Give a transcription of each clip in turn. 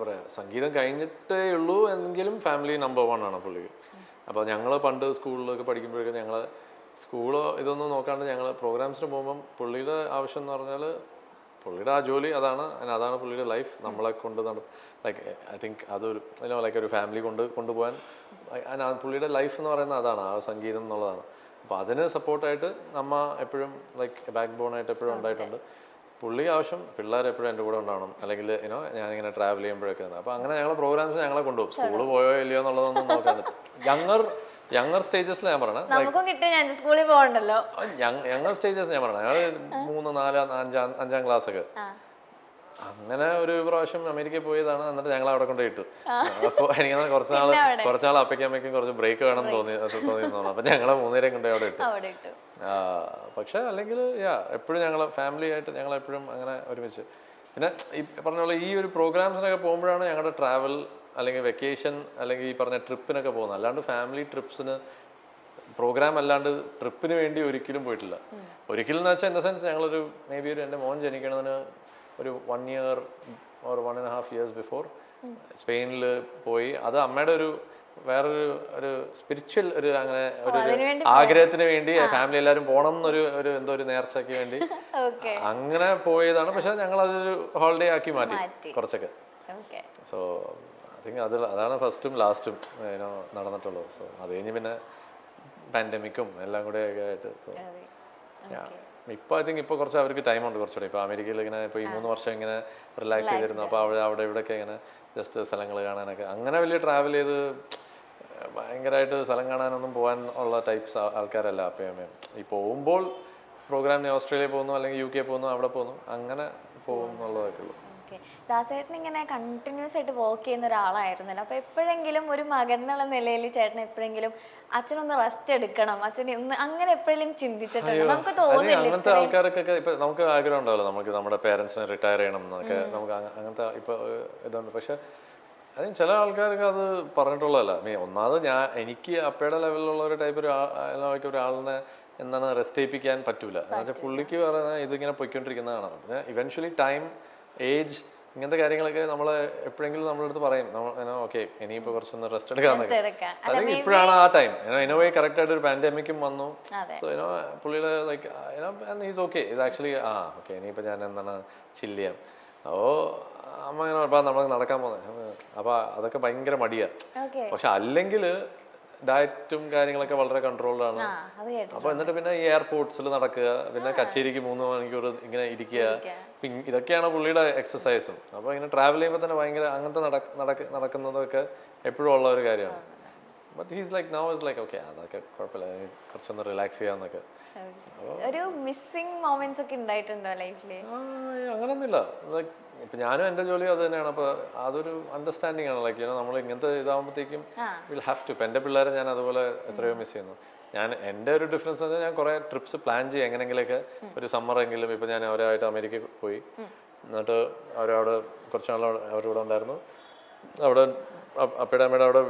പറയാ സംഗീതം കഴിഞ്ഞിട്ടേ ഉള്ളൂ എങ്കിലും ഫാമിലി നമ്പർ വൺ ആണ് പുള്ളി. അപ്പോൾ ഞങ്ങൾ പണ്ട് സ്കൂളിലൊക്കെ പഠിക്കുമ്പോഴൊക്കെ ഞങ്ങൾ സ്കൂളോ ഇതൊന്നും നോക്കാണ്ട് ഞങ്ങൾ പ്രോഗ്രാംസിന് പോകുമ്പം പുള്ളിയുടെ ആവശ്യം എന്ന് പറഞ്ഞാൽ പുള്ളിയുടെ ആ ജോലി അതാണ്. അതാണ് പുള്ളിയുടെ ലൈഫ് നമ്മളെ കൊണ്ട് നട ലൈക്ക് ഐ തിങ്ക് അതൊരു ലൈക്ക് ഒരു ഫാമിലി കൊണ്ട് കൊണ്ടുപോകാൻ പുള്ളിയുടെ ലൈഫ് എന്ന് പറയുന്നത് അതാണ് ആ സംഗീതം എന്നുള്ളതാണ്. അപ്പോൾ അതിന് സപ്പോർട്ടായിട്ട് അമ്മ എപ്പോഴും ലൈക്ക് ബാക്ക് ബോണായിട്ട് എപ്പോഴും ഉണ്ടായിട്ടുണ്ട്. പുള്ളി ആവശ്യം പിള്ളേർ എപ്പോഴും എന്റെ കൂടെ ഉണ്ടാവണം. അല്ലെങ്കിൽ ഇനോ ഞാനിങ്ങനെ ട്രാവൽ ചെയ്യുമ്പോഴൊക്കെ അപ്പോൾ അങ്ങനെ ഞങ്ങളെ പ്രോഗ്രാംസ് ഞങ്ങളെ കൊണ്ടുപോകും. സ്കൂൾ പോയോ ഇല്ലയോ എന്നുള്ളതൊന്നും നോക്കാൻ യങ്ങർ യങ്ങർ സ്റ്റേജസ് ഞാൻ പറയണം. സ്കൂളിൽ പോകണ്ടല്ലോ. യങ്ങർ സ്റ്റേജസ് ഞാൻ പറയണം. ഞങ്ങൾ മൂന്ന് നാല് അഞ്ചാം അഞ്ചാം ക്ലാസ് ഒക്കെ. അങ്ങനെ ഒരു പ്രാവശ്യം അമേരിക്കയിൽ പോയതാണ്. എന്നിട്ട് ഞങ്ങൾ അവിടെ കൊണ്ട് ഇട്ടു. അപ്പോൾ എനിക്ക് കുറച്ച് നാൾ പിന്നെ അവിടെ? കുറച്ച് ബ്രേക്ക് വേണം തോന്നി തോന്നിയിരുന്നു തോന്നി തോന്നുന്നു അപ്പോൾ ഞങ്ങളെ മൂന്നേരം കൊണ്ട് അവിടെ ഇട്ടു. പക്ഷെ അല്ലെങ്കിൽ യാ എപ്പോഴും ഞങ്ങൾ ഫാമിലി ആയിട്ട് ഞങ്ങൾ എപ്പോഴും അങ്ങനെ ഒരുമിച്ച്. പിന്നെ ഈ പറഞ്ഞ പോലെ ഈ ഒരു പ്രോഗ്രാംസിനൊക്കെ പോകുമ്പോഴാണ് ഞങ്ങളുടെ ട്രാവൽ അല്ലെങ്കിൽ വെക്കേഷൻ അല്ലെങ്കിൽ ഈ പറഞ്ഞ ട്രിപ്പിനൊക്കെ പോകുന്നത്. അല്ലാണ്ട് ഫാമിലി ട്രിപ്സിന് പ്രോഗ്രാം അല്ലാണ്ട് ട്രിപ്പിന് വേണ്ടി ഒരിക്കലും പോയിട്ടില്ല. ഒരിക്കലും എന്ന് വെച്ചാൽ ഇൻ ദ സെൻസ് ഞങ്ങളൊരു മേ ബി ഒരു എന്റെ മോൻ ജനിക്കണതിന് ഒരു one year or one and half years before സ്പെയിനിൽ പോയി. അത് അമ്മയുടെ ഒരു വേറൊരു ഒരു സ്പിരിച്വൽ ഒരു അങ്ങനെ ഒരു ആഗ്രഹത്തിന് വേണ്ടി ഫാമിലി എല്ലാവരും പോകണം എന്നൊരു ഒരു എന്തോ ഒരു നേർച്ചയ്ക്ക് വേണ്ടി. അങ്ങനെ പോയതാണ്. പക്ഷെ ഞങ്ങൾ അതൊരു ഹോളിഡേ ആക്കി മാറ്റി. കുറച്ചൊക്കെ. സോ ഐ തിങ്ക് അത് അതാണ് ഫസ്റ്റും ലാസ്റ്റും നടന്നിട്ടുള്ളത്. സോ അത് കഴിഞ്ഞ് പിന്നെ പാൻഡമിക്കും എല്ലാം കൂടെ ഒക്കെ ആയിട്ട് സോ ഇപ്പൊ ഐ തിങ്ക് ഇപ്പോൾ കുറച്ച് അവർക്ക് ടൈം ഉണ്ട് കുറച്ചുകൂടെ. ഇപ്പോൾ അമേരിക്കയിൽ ഇങ്ങനെ ഇപ്പോൾ ഈ മൂന്ന് വർഷം ഇങ്ങനെ റിലാക്സ് ചെയ്തിരുന്നു. അപ്പോൾ അവിടെ അവിടെ ഇവിടെയൊക്കെ ഇങ്ങനെ ജസ്റ്റ് സ്ഥലങ്ങൾ കാണാനൊക്കെ. അങ്ങനെ വലിയ ട്രാവൽ ചെയ്ത് ഭയങ്കരമായിട്ട് സ്ഥലം കാണാനൊന്നും പോകാൻ ഉള്ള ടൈപ്സ് ആൾക്കാരല്ല അപ്പം അമ്മയും. ഈ പോകുമ്പോൾ പ്രോഗ്രാമിന് ഓസ്ട്രേലിയ പോകുന്നു അല്ലെങ്കിൽ യു കെ പോകുന്നു അവിടെ പോകുന്നു. അങ്ങനെ പോകും എന്നുള്ളതൊക്കെ ഉള്ളൂ. ഓക്കെ. ദാസേട്ടൻ ഇങ്ങനെ കണ്ടിന്യൂസ് ആയിട്ട് വർക്ക് ചെയ്യുന്ന ഒരാളായിരുന്നല്ലോ. അപ്പോൾ എപ്പോഴെങ്കിലും ഒരു മകൻ എന്നുള്ള നിലയിൽ ചേട്ടൻ എപ്പോഴെങ്കിലും അച്ഛനൊന്ന് റെസ്റ്റ് എടുക്കണം. അച്ഛനെ ഒന്ന് അങ്ങനെ എപ്പോഴെങ്കിലും ചിന്തിച്ചിട്ടുണ്ടോ? നമുക്ക് തോന്നുന്നില്ല തോന്നില്ല അങ്ങനത്തെ ആൾക്കാർക്കൊക്കെ ഇപ്പൊ നമുക്ക് ആഗ്രഹം ഉണ്ടാവില്ല നമുക്ക് നമ്മുടെ പേരൻസിനെ റിട്ടയർ ചെയ്യണം എന്നൊക്കെ. നമുക്ക് അങ്ങനത്തെ ഇപ്പൊ ഇതുണ്ട്. പക്ഷെ അതിന് ചില ആൾക്കാർക്ക് അത് പറഞ്ഞിട്ടുള്ളതല്ല. മീ ഒന്നാമത് ഞാൻ എനിക്ക് അപ്പയുടെ ലെവലിലുള്ള ഒരു ടൈപ്പ് ഒരു ഒരാളിനെ എന്താണ് റെസ്റ്റ് ചെയ്യിപ്പിക്കാൻ പറ്റൂല. എന്നുവെച്ചാൽ പുള്ളിക്ക് പറഞ്ഞാൽ ഇതിങ്ങനെ പൊയ്ക്കൊണ്ടിരിക്കുന്നതാണ്. പിന്നെ ഇവൻച്വലി ടൈം ഏജ് ഇങ്ങനത്തെ കാര്യങ്ങളൊക്കെ നമ്മൾ എപ്പോഴെങ്കിലും നമ്മളെ അടുത്ത് പറയും. ഓക്കെ ഇനിയിപ്പോ കുറച്ചൊന്ന് റെസ്റ്റ് എടുക്കാൻ അല്ലെങ്കിൽ ഇപ്പോഴാണ് ആ ടൈം ഇനോ വേ കറക്റ്റ് ആയിട്ട് ഒരു പാൻഡമിക്കും വന്നു. സോ പുള്ളിയുടെ ലൈക്ക് ഈസ് ഓക്കെ ഇത് ആക്ച്വലി ആ ഓക്കെ ഇനിയിപ്പോ ഞാൻ എന്താണ് ചില്ല് ചെയ്യാം. അപ്പോൾ അമ്മ ഇങ്ങനെ നമ്മൾ നടക്കാൻ പോകുന്നത് അപ്പൊ അതൊക്കെ ഭയങ്കര മടിയാ. പക്ഷെ അല്ലെങ്കിൽ ഡയറ്റും കാര്യങ്ങളൊക്കെ വളരെ കൺട്രോൾഡ് ആണ് ആ അപ്പോൾ എന്നിട്ട് പിന്നെ ഈ എയർപോർട്ട്സിൽ നടക്കുക പിന്നെ കച്ചേരിക്ക് മൂന്ന് മണിക്കൂർ ഇങ്ങനെ ഇരിക്കുക. ഇതൊക്കെയാണ് പുള്ളിയുടെ എക്സസൈസും. അപ്പൊ ഇങ്ങനെ ട്രാവൽ ചെയ്യുമ്പോൾ തന്നെ ഭയങ്കര അങ്ങനത്തെ നടക്ക നടക്ക നടക്കുന്നതൊക്കെ എപ്പോഴും ഉള്ള ഒരു കാര്യമാണ്. But he's like now is like okay അതൊക്കെ കുഴപ്പമില്ല കുറച്ചൊന്ന് റിലാക്സ് ചെയ്യാന്നൊക്കെ ഒരു മിസ്സിംഗ് മൊമെന്റ്സ് ഒക്കെ ഉണ്ടായിട്ടുണ്ടോ ലൈഫിൽ ആ, അങ്ങനൊന്നുമില്ല. ലൈക്ക് ഇപ്പം ഞാനും എന്റെ ജോലി അത് തന്നെയാണ്. അപ്പോൾ അതൊരു അണ്ടർസ്റ്റാൻഡിങ് ആണ്. ലൈക്ക് നമ്മൾ ഇങ്ങനത്തെ ഇതാകുമ്പോഴത്തേക്കും. വിൽ ഹാവ് ടു ഇപ്പം എന്റെ പിള്ളേരെ ഞാൻ അതുപോലെ എത്രയോ മിസ് ചെയ്യുന്നു. ഞാൻ എന്റെ ഒരു ഡിഫറൻസ് എന്ന് വെച്ചാൽ ഞാൻ കുറേ ട്രിപ്സ് പ്ലാൻ ചെയ്യും. എങ്ങനെയെങ്കിലൊക്കെ ഒരു സമ്മറെങ്കിലും ഇപ്പം ഞാൻ അവരായിട്ട് അമേരിക്കയിൽ പോയി. എന്നിട്ട് അവരവിടെ കുറച്ച് നാൾ അവരുടെ കൂടെ ഉണ്ടായിരുന്നു. അവിടെ അപ്പ- അപ്പയുടെ അമ്മയുടെ അവിടെ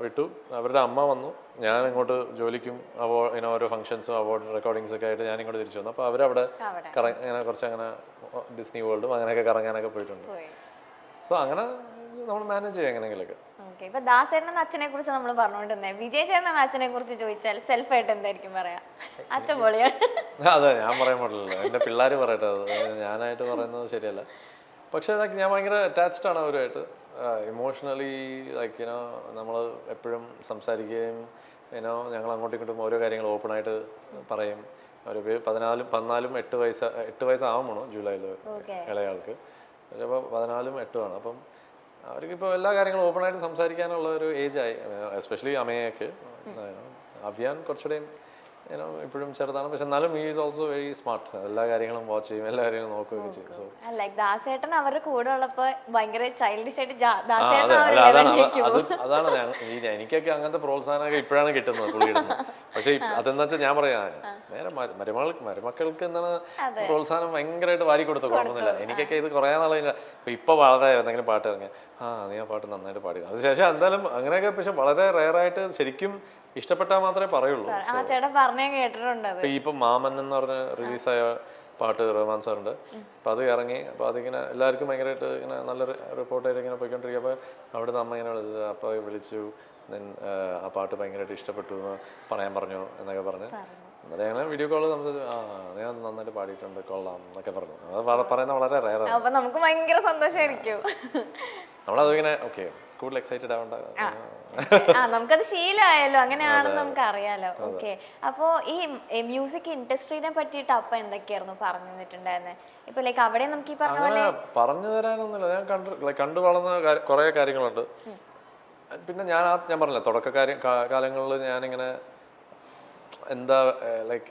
വിട്ടു. അവരുടെ അമ്മ വന്നു. ഞാൻ ഇങ്ങോട്ട് ജോലിക്കും അവാർഡ് ഇങ്ങനെ ഓരോ ഫംഗ്ഷൻസും അവാർഡ് റെക്കോർഡിങ്സ് ഒക്കെ ആയിട്ട് ഞാൻ ഇങ്ങോട്ട് തിരിച്ചു വന്നു. അപ്പോൾ അവരവിടെ അവിടെ. കറ അങ്ങനെ കുറച്ച് അങ്ങനെ ഡിസ്നി വേൾഡും അങ്ങനെയൊക്കെ കറങ്ങാനൊക്കെ പോയിട്ടുണ്ട്. സോ അങ്ങനെ നമ്മൾ മാനേജ് ചെയ്യും എങ്ങനെയെങ്കിലൊക്കെ. ഇപ്പൊ ദാസേട്ടൻ അച്ഛനെ കുറിച്ച് നമ്മൾ പറഞ്ഞുകൊണ്ടിരുന്നേ വിജയ് ചേട്ടൻ അച്ഛനെ കുറിച്ച് ചോദിച്ചാൽ സെൽഫ് ആയിട്ട് എന്തായിരിക്കും പറയാ? അച്ഛൻ പൊളിയാണ്. അതെ ഞാൻ പറയാൻ പാടില്ല എന്റെ പിള്ളേർ പറയട്ടെ. അത് ഞാനായിട്ട് പറയുന്നത് ശരിയല്ല. പക്ഷെ ഞാൻ ഭയങ്കര അറ്റാച്ച്ഡ് ആണ് അവരുമായിട്ട്. ഇമോഷണലി ലൈക്ക് യുനോ നമ്മൾ എപ്പോഴും സംസാരിക്കുകയും ഇനോ ഞങ്ങൾ അങ്ങോട്ടും ഇങ്ങോട്ടും ഓരോ കാര്യങ്ങൾ ഓപ്പണായിട്ട് പറയും. ഒരു പതിനാലും പതിനാലും എട്ട് വയസ്സ് എട്ട് വയസ്സാവണോ ജൂലൈയിൽ ഇളയാൾക്ക്. അപ്പോൾ പതിനാലും എട്ടുമാണ് അപ്പം അവർക്ക് ഇപ്പോൾ എല്ലാ കാര്യങ്ങളും ഓപ്പണായിട്ട് സംസാരിക്കാനുള്ള ഒരു ഏജ് ആയി എസ്പെഷ്യലി അമ്മയൊക്കെ. അഭിയാൻ കുറച്ചുകൂടെയും ഏനോ ഇപ്പോഴും ചെറുതാണ്. പക്ഷെ എന്നാലും he is also very smart എല്ലാ കാര്യങ്ങളും വാച്ച് ചെയ്യും എല്ലാ കാര്യങ്ങളും നോക്കുകയൊക്കെ ചെയ്യും. സോ ലൈക്ക് ദാസേട്ടൻ അവരുടെ കൂടെ ഉള്ളപ്പോൾ ഭയങ്കര ചൈൽഡിഷ് ആയിട്ട് അതാണ് ഞാൻ എനിക്കൊക്കെ അങ്ങനത്തെ പ്രോത്സാഹനമൊക്കെ ഇപ്പോഴാണ് കിട്ടുന്നത് പുള്ളിയുടെ പക്ഷേ അതെന്ന് അതെന്താ വെച്ചാൽ ഞാൻ പറയാ നേരെ മരുമകൾക്ക് മരുമക്കൾക്ക് എന്താണ് പ്രോത്സാഹനം ഭയങ്കരമായിട്ട് വാരി കൊടുത്തു കുഴപ്പമൊന്നുമില്ല. എനിക്കൊക്കെ ഇത് കുറേ നാളെ ഇപ്പൊ ഇപ്പൊ വളരെ എന്തെങ്കിലും പാട്ട് ഇറങ്ങിയാൽ ആ നീ ആ പാട്ട് നന്നായിട്ട് പാടി അതിനുശേഷം എന്തായാലും അങ്ങനെയൊക്കെ പക്ഷെ വളരെ റയറായിട്ട് ശരിക്കും ഇഷ്ടപ്പെട്ടാൽ മാത്രമേ പറയുള്ളൂ ആ ചേട്ടൻ പറഞ്ഞേ കേട്ടിട്ടുണ്ട് അത്. ഇപ്പൊ മാമൻ എന്ന് പറഞ്ഞ റിലീസായ പാട്ട് റഹ്മാൻ സാറിന്റെ അപ്പൊ അത് ഇറങ്ങി അപ്പൊ അതിങ്ങനെ എല്ലാവർക്കും ഭയങ്കരമായിട്ട് ഇങ്ങനെ നല്ല റിപ്പോർട്ടായിട്ട് ഇങ്ങനെ പോയിക്കൊണ്ടിരിക്കുക. അപ്പൊ അവിടെ നിന്ന് അമ്മ ഇങ്ങനെ വിളിച്ചത് അപ്പൊ വിളിച്ചു. ആ, ആ പാട്ട് ഭയങ്കരമായിട്ട് ഇഷ്ടപ്പെട്ടു എന്ന് പറയാൻ പറഞ്ഞു എന്നൊക്കെ പറഞ്ഞ്. അന്നേരം ഞങ്ങൾ വീഡിയോ കോൾ സംസാരിച്ചു ആ ഞാൻ നന്നായിട്ട് പാടിയിട്ടുണ്ട് കൊള്ളാം എന്നൊക്കെ പറഞ്ഞു. അത് വള- പറയുന്നത് വളരെ റയറാണ് അപ്പൊ നമുക്ക് ഭയങ്കര സന്തോഷമായിരിക്കും നമ്മളതിങ്ങനെ ഓക്കെ കൂടുതൽ എക്സൈറ്റഡ് ആവണ്ട. ആ. നമുക്കത് ശീലമായല്ലോ. അങ്ങനെയാണെന്ന് നമുക്ക് അറിയാലോ ഓക്കെ. അപ്പോ ഈ മ്യൂസിക് ഇൻഡസ്ട്രീനെ പറ്റിയിട്ട് അപ്പൊ എന്തൊക്കെയായിരുന്നു പറഞ്ഞു തന്നിട്ടുണ്ടായിരുന്നത് ഇപ്പൊ ലൈക്ക് അവിടെ നമുക്ക് ഈ പറഞ്ഞ അങ്ങനെ പോലെ പറഞ്ഞു തരാനൊന്നുമില്ല. ഞാൻ കണ്ടു കണ്ടു വളർന്ന കുറേ കാര്യങ്ങളുണ്ട്. പിന്നെ ഞാൻ ആ ഞാൻ പറഞ്ഞില്ല തുടക്കക്കാരി കാലങ്ങളിൽ ഞാനിങ്ങനെ എന്താ ലൈക്ക്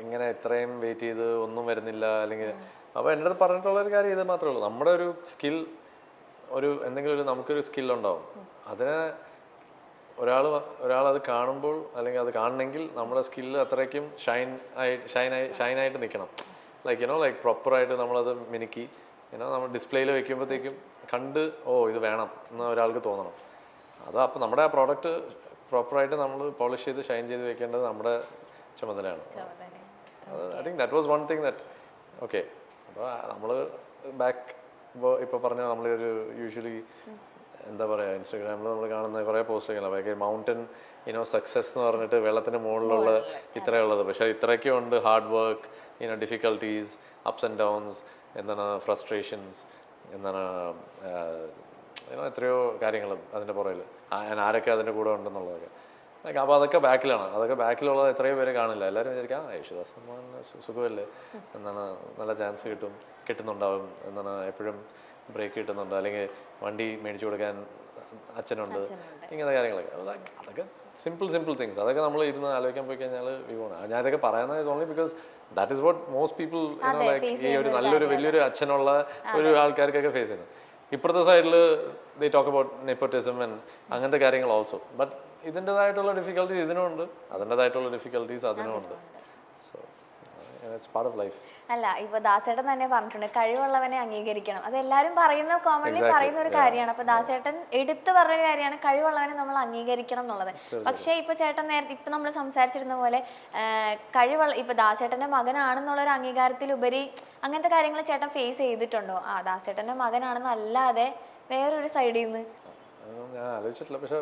എങ്ങനെ ഇത്രയും വെയിറ്റ് ചെയ്ത് ഒന്നും വരുന്നില്ല. അല്ലെങ്കിൽ അപ്പോൾ എന്റെ അടുത്ത് പറഞ്ഞിട്ടുള്ള ഒരു കാര്യം ഇത് മാത്രമേ ഉള്ളൂ. നമ്മുടെ ഒരു സ്കിൽ ഒരു എന്തെങ്കിലും ഒരു നമുക്കൊരു സ്കില്ലുണ്ടാവും അതിനെ ഒരാൾ ഒരാൾ അത് കാണുമ്പോൾ അല്ലെങ്കിൽ അത് കാണണമെങ്കിൽ നമ്മുടെ സ്കില്ല് അത്രയ്ക്കും ഷൈൻ ആയി ഷൈൻ ആയി ഷൈൻ ആയിട്ട് നിൽക്കണം. ലൈക്ക് യുനോ ലൈക്ക് പ്രോപ്പറായിട്ട് നമ്മളത് മിനുക്കി യുനോ നമ്മൾ ഡിസ്പ്ലേയിൽ വെക്കുമ്പോഴത്തേക്കും കണ്ട് ഓ ഇത് വേണം എന്ന് ഒരാൾക്ക് തോന്നണം. അത് അപ്പോൾ നമ്മുടെ ആ പ്രോഡക്റ്റ് പ്രോപ്പറായിട്ട് നമ്മൾ പോളിഷ് ചെയ്ത് ഷൈൻ ചെയ്ത് വെക്കേണ്ടത് നമ്മുടെ ചുമതലയാണ്. I think that was one thing that okay അപ്പോൾ നമ്മൾ ബാക്ക് ഇപ്പോൾ ഇപ്പോൾ പറഞ്ഞ നമ്മളൊരു യൂഷ്വലി എന്താ പറയുക ഇൻസ്റ്റാഗ്രാമിൽ നമ്മൾ കാണുന്ന കുറേ പോസ്റ്റുകൾ ഭയങ്കര മൗണ്ടൻ ഇനോ സക്സസ് എന്ന് പറഞ്ഞിട്ട് വെള്ളത്തിന് മുകളിലുള്ള ഇത്രയുള്ളത് പക്ഷേ ഇത്രയൊക്കെ ഉണ്ട്. ഹാർഡ് വർക്ക് ഇനോ ഡിഫിക്കൽട്ടീസ് അപ്സ് ആൻഡ് ഡൗൺസ് എന്താണ് ഫ്രസ്ട്രേഷൻസ് എന്താണ് ഇനോ എത്രയോ കാര്യങ്ങൾ അതിന്റെ പുറകിൽ ആരൊക്കെ അതിന്റെ കൂടെ ഉണ്ടെന്നുള്ളതൊക്കെ. ലൈക്ക് അപ്പോൾ അതൊക്കെ ബാക്കിലാണ്. അതൊക്കെ ബാക്കിലുള്ളത് എത്രയും പേര് കാണില്ല. എല്ലാവരും വിചാരിക്കാം യേശുദാസ് സുഖമല്ലേ? എന്താണ് നല്ല ചാൻസ് കിട്ടും കിട്ടുന്നുണ്ടാവും എന്താണ് എപ്പോഴും ബ്രേക്ക് കിട്ടുന്നുണ്ട്. അല്ലെങ്കിൽ വണ്ടി മേടിച്ചു കൊടുക്കാൻ അച്ഛനുണ്ട് ഇങ്ങനത്തെ കാര്യങ്ങളൊക്കെ. അതൊക്കെ സിമ്പിൾ സിമ്പിൾ തിങ്സ് അതൊക്കെ നമ്മൾ ഇരുന്ന് ആലോചിക്കാൻ പോയി കഴിഞ്ഞാൽ വിവോണ് ഞാൻ ഇതൊക്കെ പറയുന്നത് only because that is what most people ഈ ഒരു നല്ലൊരു വലിയൊരു അച്ഛനുള്ള ഒരു ആൾക്കാർക്കൊക്കെ ഫേസ് ചെയ്യുന്നത്. ഇപ്പുറത്തെ സൈഡിൽ they talk about nepotism and അങ്ങനത്തെ കാര്യങ്ങൾ ഓൾസോ ബട്ട് ഇതിന്റെതായിട്ടുള്ള ഡിഫിക്കൽട്ടീസ് ഇതിനുമുണ്ട്. അതിന്റെതായിട്ടുള്ള difficulties അതിനുമുണ്ട്. So it's part of life അല്ല ഇപ്പൊ ദാസേട്ടൻ തന്നെ പറഞ്ഞിട്ടുണ്ട് കഴിവുള്ളവനെ അംഗീകരിക്കണം. അത് എല്ലാരും പറയുന്ന കോമൺലി പറയുന്ന ഒരു കാര്യമാണ്. അപ്പൊ ദാസേട്ടൻ എടുത്തു പറഞ്ഞ ഒരു കാര്യമാണ് കഴിവുള്ളവനെ നമ്മൾ അംഗീകരിക്കണം എന്നുള്ളത്. പക്ഷേ ഇപ്പൊ ചേട്ടൻ നേരത്തെ ഇപ്പൊ നമ്മൾ സംസാരിച്ചിരുന്ന പോലെ കഴിവുള്ള ഇപ്പൊ ദാസേട്ടന്റെ മകനാണെന്നുള്ള ഒരു അംഗീകാരത്തിലുപരി അങ്ങനത്തെ കാര്യങ്ങൾ ചേട്ടൻ ഫേസ് ചെയ്തിട്ടുണ്ടോ? ആ ദാസേട്ടന്റെ മകനാണെന്നല്ലാതെ വേറൊരു സൈഡിൽ നിന്ന് അതൊന്നും ഞാൻ ആലോചിച്ചിട്ടില്ല. പക്ഷെ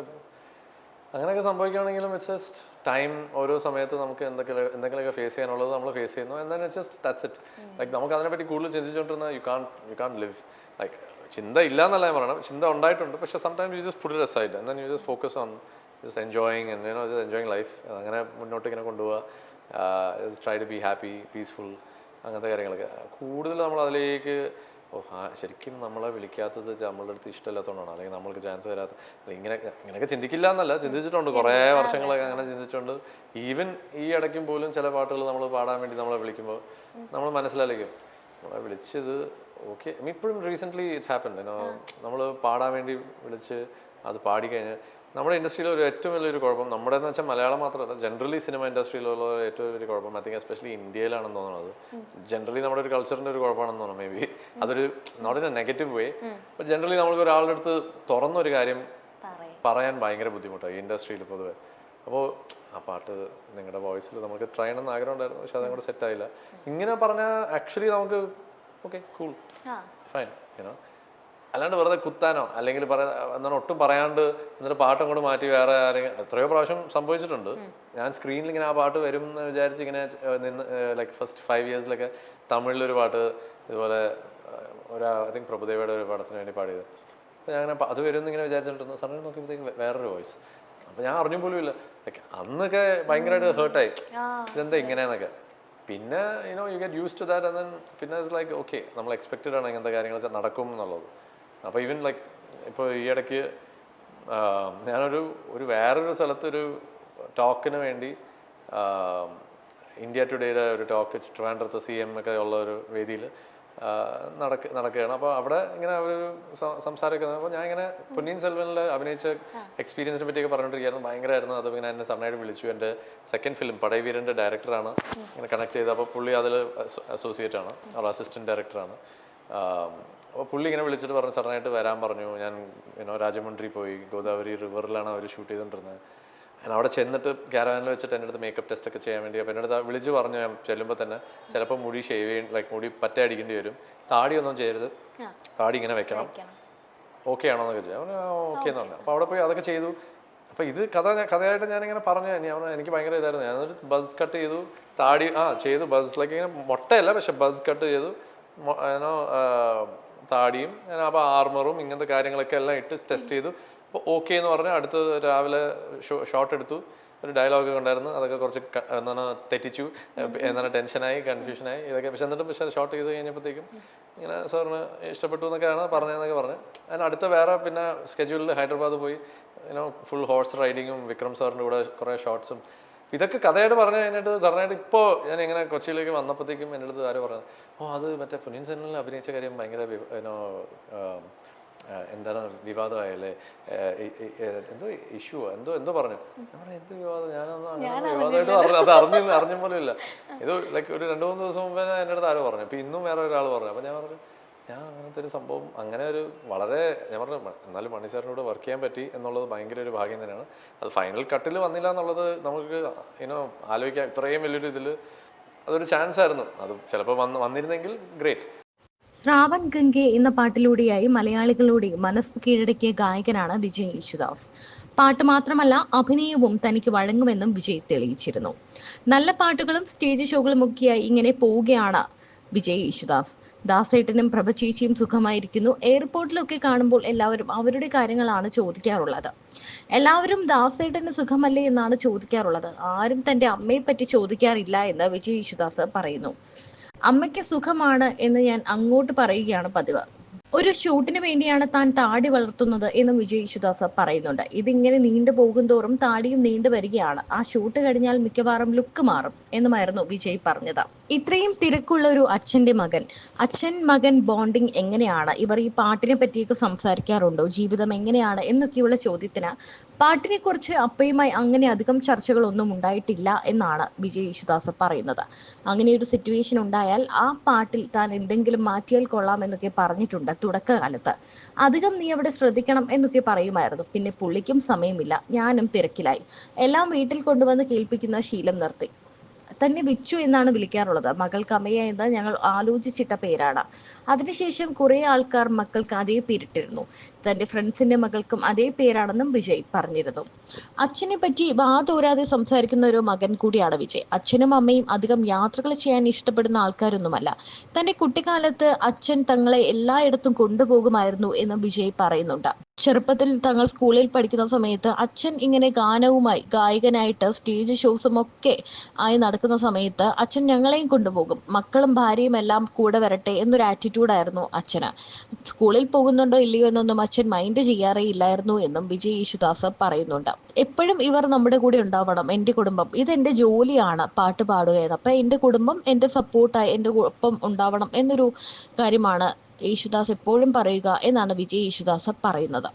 അങ്ങനെയൊക്കെ സംഭവിക്കുകയാണെങ്കിലും ഇറ്റ്സ് ജസ്റ്റ് ടൈം ഓരോ സമയത്ത് നമുക്ക് എന്തൊക്കെ എന്തെങ്കിലുമൊക്കെ ഫേസ് ചെയ്യാനുള്ളത് നമ്മൾ ഫേസ് ചെയ്യുന്നു. എന്നാൽ it's just that's it like നമുക്ക് അതിനെപ്പറ്റി കൂടുതൽ ചിന്തിച്ചുകൊണ്ടിരുന്ന you can you can live like ചിന്ത ഇല്ല എന്നല്ല ഞാൻ പറയണം ചിന്ത ഉണ്ടായിട്ടുണ്ട്. പക്ഷേ സംടൈം യു ജസ്റ്റ് പുട്ട് രസമായിട്ട് എന്താ എന്നാൽ you just focus on just enjoying എന്നോ ജസ്റ്റ് എൻജോയിങ് ലൈഫ് അങ്ങനെ മുന്നോട്ട് ഇങ്ങനെ കൊണ്ടുപോവുക try to be happy peaceful അങ്ങനത്തെ കാര്യങ്ങളൊക്കെ. കൂടുതൽ നമ്മൾ അതിലേക്ക് ഓ ആ ശരിക്കും നമ്മളെ വിളിക്കാത്തത് നമ്മളുടെ അടുത്ത് ഇഷ്ടമില്ലാത്തതുകൊണ്ടാണ് അല്ലെങ്കിൽ നമ്മൾക്ക് ചാൻസ് വരാത്ത ഇങ്ങനെ ഇങ്ങനെയൊക്കെ ചിന്തിക്കില്ല എന്നല്ല ചിന്തിച്ചിട്ടുണ്ട്. കുറേ വർഷങ്ങളൊക്കെ അങ്ങനെ ചിന്തിച്ചിട്ടുണ്ട്. ഈവൻ ഈ ഇടയ്ക്കും പോലും ചില പാട്ടുകൾ നമ്മൾ പാടാൻ വേണ്ടി നമ്മളെ വിളിക്കുമ്പോൾ നമ്മൾ മനസ്സിലായിരിക്കും നമ്മളെ വിളിച്ചത് ഓക്കെ ഇപ്പോഴും റീസെന്റ്ലി ഇറ്റ്സ് ഹാപ്പൻ നമ്മൾ പാടാൻ വേണ്ടി വിളിച്ച് അത് പാടിക്കഴിഞ്ഞ് നമ്മുടെ ഇൻഡസ്ട്രിയിൽ ഒരു ഏറ്റവും വലിയൊരു കുഴപ്പം നമ്മുടെ എന്ന് വെച്ചാൽ മലയാളം മാത്രമല്ല ജനറലി സിനിമ ഇൻഡസ്ട്രിയിലുള്ള ഏറ്റവും വലിയ കുഴപ്പം ഐ തിങ്ക് എസ്പെഷ്യലി ഇന്ത്യയിലാണെന്ന് തോന്നുന്നത്. ജനറലി നമ്മുടെ ഒരു കൾച്ചറിന്റെ ഒരു കുഴപ്പമാണെന്ന് തോന്നുന്നു മേ ബി അതൊരു not in a negative way but generally നമ്മൾക്ക് ഒരാളുടെ അടുത്ത് തുറന്നൊരു കാര്യം പറയാൻ ഭയങ്കര ബുദ്ധിമുട്ടാണ് ഈ ഇൻഡസ്ട്രിയിൽ പൊതുവെ. അപ്പോൾ ആ പാട്ട് നിങ്ങളുടെ വോയിസിൽ നമുക്ക് ട്രൈ ചെയ്യണമെന്ന് ആഗ്രഹം ഉണ്ടായിരുന്നു പക്ഷെ അതങ്ങോട്ട് സെറ്റ് ആയില്ല. ഇങ്ങനെ പറഞ്ഞാൽ ആക്ച്വലി നമുക്ക് ഓക്കെ കൂൾ ഫൈൻ യുനോ അല്ലാണ്ട് വെറുതെ കുത്താനോ അല്ലെങ്കിൽ പറയാ എന്താണ് ഒട്ടും പറയാണ്ട് എന്നിട്ട് പാട്ട് അങ്ങോട്ട് മാറ്റി വേറെ ആരെങ്കിലും എത്രയോ പ്രാവശ്യം സംഭവിച്ചിട്ടുണ്ട്. ഞാൻ സ്ക്രീനിൽ ഇങ്ങനെ ആ പാട്ട് വരും എന്ന് വിചാരിച്ച് ഇങ്ങനെ നിന്ന് ലൈക്ക് ഫസ്റ്റ് ഫൈവ് ഇയേഴ്സിലൊക്കെ തമിഴിലൊരു പാട്ട് ഇതുപോലെ ഒരു ഐ തിങ്ക് പ്രഭുദേവയുടെ ഒരു പടത്തിന് വേണ്ടി പാടിയത്. അപ്പോൾ ഞാൻ അങ്ങനെ അത് വരും എന്നിങ്ങനെ വിചാരിച്ചിട്ടുണ്ട്. സാറിന് നോക്കിയപ്പോഴത്തേക്ക് വേറൊരു വോയിസ് അപ്പോൾ ഞാൻ അറിഞ്ഞു പോലും ഇല്ല. ലൈക്ക് അന്നൊക്കെ ഭയങ്കരമായിട്ട് ഹേർട്ടായി ഇതെന്താ ഇങ്ങനെയെന്നൊക്കെ. പിന്നെ you know you get use to that and പിന്നെ ഇറ്റ്സ് ലൈക്ക് ഓക്കെ നമ്മൾ എക്സ്പെക്റ്റഡ് ആണ് ഇങ്ങനത്തെ കാര്യങ്ങൾ നടക്കും എന്നുള്ളത്. അപ്പോൾ ഈവൻ ലൈക്ക് ഇപ്പോൾ ഈ ഇടയ്ക്ക് ഞാനൊരു ഒരു വേറൊരു സ്ഥലത്തൊരു ടോക്കിന് വേണ്ടി ഇന്ത്യ ടുഡേയുടെ ഒരു ടോക്ക് ട്രിവാൻഡ്രത്ത് സി എം ഒക്കെ ഉള്ള ഒരു വേദിയിൽ നടക്ക നടക്കുകയാണ്. അപ്പോൾ അവിടെ ഇങ്ങനെ ഒരു സംസാരമൊക്കെ അപ്പോൾ ഞാൻ ഇങ്ങനെ പൊന്നിയിൻ സെൽവനിൽ അഭിനയിച്ച എക്സ്പീരിയൻസിനെ പറ്റിയൊക്കെ പറഞ്ഞുകൊണ്ടിരിക്കുകയായിരുന്നു ഭയങ്കരമായിരുന്നു. അത് ഇങ്ങനെ എന്നെ സണ്ണായിട്ട് വിളിച്ചു. എന്റെ സെക്കൻഡ് ഫിലിം പടയവീരന്റെ ഡയറക്ടറാണ് ഇങ്ങനെ കണക്ട് ചെയ്ത് അപ്പോൾ പുള്ളി അതിൽ അസോസിയേറ്റ് ആണ്. അവർ അസിസ്റ്റന്റ് ഡയറക്ടറാണ് അപ്പോൾ പുള്ളി ഇങ്ങനെ വിളിച്ചിട്ട് പറഞ്ഞു സഡനായിട്ട് വരാൻ പറഞ്ഞു. ഞാൻ ഇനോ രാജമുണ്ട്രി പോയി. ഗോദാവരി റിവറിലാണ് അവർ ഷൂട്ട് ചെയ്തുകൊണ്ടിരുന്നത് ഞാൻ അവിടെ ചെന്നിട്ട് ക്യാരവാനിൽ വെച്ചിട്ട് എന്റെ അടുത്ത് മേക്കപ്പ് ടെസ്റ്റ് ഒക്കെ ചെയ്യാൻ വേണ്ടി അപ്പോൾ എന്റെ അടുത്ത് വിളിച്ച് പറഞ്ഞു ഞാൻ ചെല്ലുമ്പോൾ തന്നെ ചിലപ്പോൾ മുടി ഷേവ് ചെയ്യും ലൈക്ക് മുടി പറ്റ അടിക്കേണ്ടി വരും. താടി ഒന്നും ചെയ്യരുത്. താടി ഇങ്ങനെ വെക്കണം. ഓക്കെ ആണോ എന്നൊക്കെ ചോദിച്ചു. അവന് ഓക്കെ എന്ന് പറഞ്ഞു. അപ്പോൾ അവിടെ പോയി അതൊക്കെ ചെയ്തു. അപ്പോൾ ഇത് കഥ ഞാൻ- കഥയായിട്ട് ഞാനിങ്ങനെ പറഞ്ഞു. ഞാൻ അവന് എനിക്ക് ഭയങ്കര ഇതായിരുന്നു. ഞാനൊരു ബസ് കട്ട് ചെയ്തു. താടി ആ ചെയ്തു. ബസ് ലൈക്ക് ഇങ്ങനെ മുട്ടയല്ല പക്ഷെ ബസ് കട്ട് ചെയ്തു. ഏനോ, താടിയും അപ്പോൾ ആർമറും ഇങ്ങനത്തെ കാര്യങ്ങളൊക്കെ എല്ലാം ഇട്ട് ടെസ്റ്റ് ചെയ്തു. അപ്പോൾ ഓക്കെ എന്ന് പറഞ്ഞ് അടുത്ത് രാവിലെ ഷോട്ട് എടുത്തു. ഒരു ഡയലോഗ് ഉണ്ടായിരുന്നു. അതൊക്കെ കുറച്ച് എന്താണ് തെറ്റിച്ചു. എന്താണ് ടെൻഷനായി കൺഫ്യൂഷനായി ഇതൊക്കെ. പക്ഷെ എന്നിട്ട് പക്ഷേ ഷോട്ട് ചെയ്ത് കഴിഞ്ഞപ്പോഴത്തേക്കും ഇങ്ങനെ സാറിന് ഇഷ്ടപ്പെട്ടു എന്നൊക്കെയാണ് പറഞ്ഞതെന്നൊക്കെ പറഞ്ഞ്. അതിന് അടുത്ത വേറെ പിന്നെ സ്കെഡ്യൂളിൽ ഹൈദരാബാദ് പോയി. ഫുൾ ഹോഴ്സ് റൈഡിങ്ങും വിക്രം സാറിന്റെ കൂടെ കുറേ ഷോട്ട്സും ഇതൊക്കെ കഥയായിട്ട് പറഞ്ഞു കഴിഞ്ഞിട്ട് സഡനായിട്ട് ഇപ്പോൾ ഞാൻ ഇങ്ങനെ കൊച്ചിയിലേക്ക് വന്നപ്പോഴത്തേക്കും എന്റെ അടുത്ത് ആരോ പറഞ്ഞു ഓ അത് മറ്റേ പുനിയൻ സെനിൽ അഭിനയിച്ച കാര്യം ഭയങ്കര എന്താണ് വിവാദമായല്ലേ? എന്തോ ഇഷ്യൂ എന്തോ എന്തോ പറഞ്ഞു. ഞാൻ പറഞ്ഞു എന്ത് വിവാദം? ഞാനൊന്നും അങ്ങനെ വിവാദമായിട്ട് അറിഞ്ഞു അത് അറിഞ്ഞ അറിഞ്ഞ പോലും ഇല്ല ഇത് ലൈക്ക് ഒരു രണ്ട് മൂന്ന് ദിവസം മുമ്പേ എന്റെ അടുത്ത് ആരോ പറഞ്ഞു അപ്പം ഇന്നും വേറെ ഒരാൾ പറഞ്ഞു. അപ്പം ഞാൻ പറഞ്ഞു ഞാൻ അങ്ങനത്തെ ഒരു സംഭവം അങ്ങനെ ഒരു വളരെ ഞാൻ പറഞ്ഞു എന്നാലും മണി സാറിനോട് വർക്ക് ചെയ്യാൻ പറ്റി എന്നുള്ളത് ഭയങ്കര ഒരു ഭാഗ്യം തന്നെയാണ്. അത് ഫൈനൽ കട്ടിൽ വന്നില്ല എന്നുള്ളത് നമുക്ക് ഇനോ ആലോചിക്കാം. ഇത്രയും വലിയൊരു ഇതിൽ അതൊരു ചാൻസ് ആയിരുന്നു. അത് ചിലപ്പോൾ വന്ന് വന്നിരുന്നെങ്കിൽ ഗ്രേറ്റ് ശ്രാവൺ ഗംഗെ എന്ന പാട്ടിലൂടെയായി മലയാളികളുടെ മനസ്സ് കീഴടക്കിയ ഗായകനാണ് വിജയ് യേശുദാസ്. പാട്ട് മാത്രമല്ല അഭിനയവും തനിക്ക് വഴങ്ങുമെന്നും വിജയ് തെളിയിച്ചിരുന്നു. നല്ല പാട്ടുകളും സ്റ്റേജ് ഷോകളും ഒക്കെയായി ഇങ്ങനെ പോവുകയാണ് വിജയ് യേശുദാസ്. ദാസേട്ടനും പ്രഭചേച്ചിയും സുഖമായിരിക്കുന്നു. എയർപോർട്ടിലൊക്കെ കാണുമ്പോൾ എല്ലാവരും അവരുടെ കാര്യങ്ങളാണ് ചോദിക്കാറുള്ളത്. എല്ലാവരും ദാസേട്ടന് സുഖമല്ലേ എന്നാണ് ചോദിക്കാറുള്ളത്. ആരും തന്റെ അമ്മയെ പറ്റി ചോദിക്കാറില്ല എന്ന് വിജയ് യേശുദാസ് പറയുന്നു. അമ്മയ്ക്ക് സുഖമാണ് എന്ന് ഞാൻ അങ്ങോട്ട് പറയുകയാണ് പതിവ്. ഒരു ഷൂട്ടിന് വേണ്ടിയാണ് താൻ താടി വളർത്തുന്നത് എന്ന് വിജയ് യേശുദാസ് പറയുന്നുണ്ട്. ഇതിങ്ങനെ നീണ്ടു പോകും തോറും താടിയും നീണ്ടു വരികയാണ്. ആ ഷൂട്ട് കഴിഞ്ഞാൽ മിക്കവാറും ലുക്ക് മാറും എന്നുമായിരുന്നു വിജയ് പറഞ്ഞത്. ഇത്രയും തിരക്കുള്ള ഒരു അച്ഛന്റെ മകൻ. അച്ഛൻ മകൻ ബോണ്ടിങ് എങ്ങനെയാണ്? ഇവർ ഈ പാട്ടിനെ പറ്റിയൊക്കെ സംസാരിക്കാറുണ്ടോ? ജീവിതം എങ്ങനെയാണ്? എന്നൊക്കെയുള്ള ചോദ്യത്തിന് പാട്ടിനെ കുറിച്ച് അപ്പയുമായി അങ്ങനെ അധികം ചർച്ചകളൊന്നും ഉണ്ടായിട്ടില്ല എന്നാണ് വിജയ് യേശുദാസ് പറയുന്നത്. അങ്ങനെ ഒരു സിറ്റുവേഷൻ ഉണ്ടായാൽ ആ പാട്ടിൽ താൻ എന്തെങ്കിലും മാറ്റിയാൽ കൊള്ളാം എന്നൊക്കെ പറഞ്ഞിട്ടുണ്ട്. തുടക്കകാലത്ത്. അധികം നീ അവിടെ ശ്രദ്ധിക്കണം എന്നൊക്കെ പറയുമായിരുന്നു. പിന്നെ പുള്ളിക്കും സമയമില്ല. ഞാനും തിരക്കിലായി. എല്ലാം വീട്ടിൽ കൊണ്ടുവന്ന് കേൾപ്പിക്കുന്ന ശീലം നിർത്തി. തന്നെ വിച്ചു എന്നാണ് വിളിക്കാറുള്ളത്. മകൾക്ക് അമ്മയ എന്ന് ഞങ്ങൾ ആലോചിച്ചിട്ട പേരാണ്. അതിനുശേഷം കുറെ ആൾക്കാർ മക്കൾക്ക് അതേ പേരിട്ടിരുന്നു. തന്റെ ഫ്രണ്ട്സിന്റെ മകൾക്കും അതേ പേരാണെന്നും വിജയ് പറഞ്ഞിരുന്നു. അച്ഛനെ പറ്റി വാതോരാതെ സംസാരിക്കുന്ന ഒരു മകൻ കൂടിയാണ് വിജയ്. അച്ഛനും അമ്മയും അധികം യാത്രകൾ ചെയ്യാൻ ഇഷ്ടപ്പെടുന്ന ആൾക്കാരൊന്നുമല്ല. തന്റെ കുട്ടിക്കാലത്ത് അച്ഛൻ തങ്ങളെ എല്ലായിടത്തും കൊണ്ടുപോകുമായിരുന്നു എന്ന് വിജയ് പറയുന്നുണ്ട്. ചെറുപ്പത്തിൽ തങ്ങൾ സ്കൂളിൽ പഠിക്കുന്ന സമയത്ത് അച്ഛൻ ഇങ്ങനെ ഗാനവുമായി ഗായകനായിട്ട് സ്റ്റേജ് ഷോസും ഒക്കെ ആയി നടക്കുന്ന സമയത്ത് അച്ഛൻ ഞങ്ങളെയും കൊണ്ടുപോകും. മക്കളും ഭാര്യയും എല്ലാം കൂടെ വരട്ടെ എന്നൊരു ആറ്റിറ്റ്യൂഡായിരുന്നു അച്ഛന്. സ്കൂളിൽ പോകുന്നുണ്ടോ ഇല്ലയോ എന്നൊന്നും അച്ഛൻ മൈൻഡ് ചെയ്യാറേ ഇല്ലായിരുന്നു എന്നും വിജയ് യേശുദാസ് പറയുന്നുണ്ട്. എപ്പോഴും ഇവർ നമ്മുടെ കൂടെ ഉണ്ടാവണം. എന്റെ കുടുംബം ഇത് എന്റെ ജോലിയാണ്. പാട്ട് പാടുക അപ്പൊ എന്റെ കുടുംബം എന്റെ സപ്പോർട്ടായി എന്റെ ഒപ്പം ഉണ്ടാവണം എന്നൊരു കാര്യമാണ് യേശുദാസ് എപ്പോഴും പറയുക എന്നാണ് വിജയ് യേശുദാസ് പറയുന്നത്.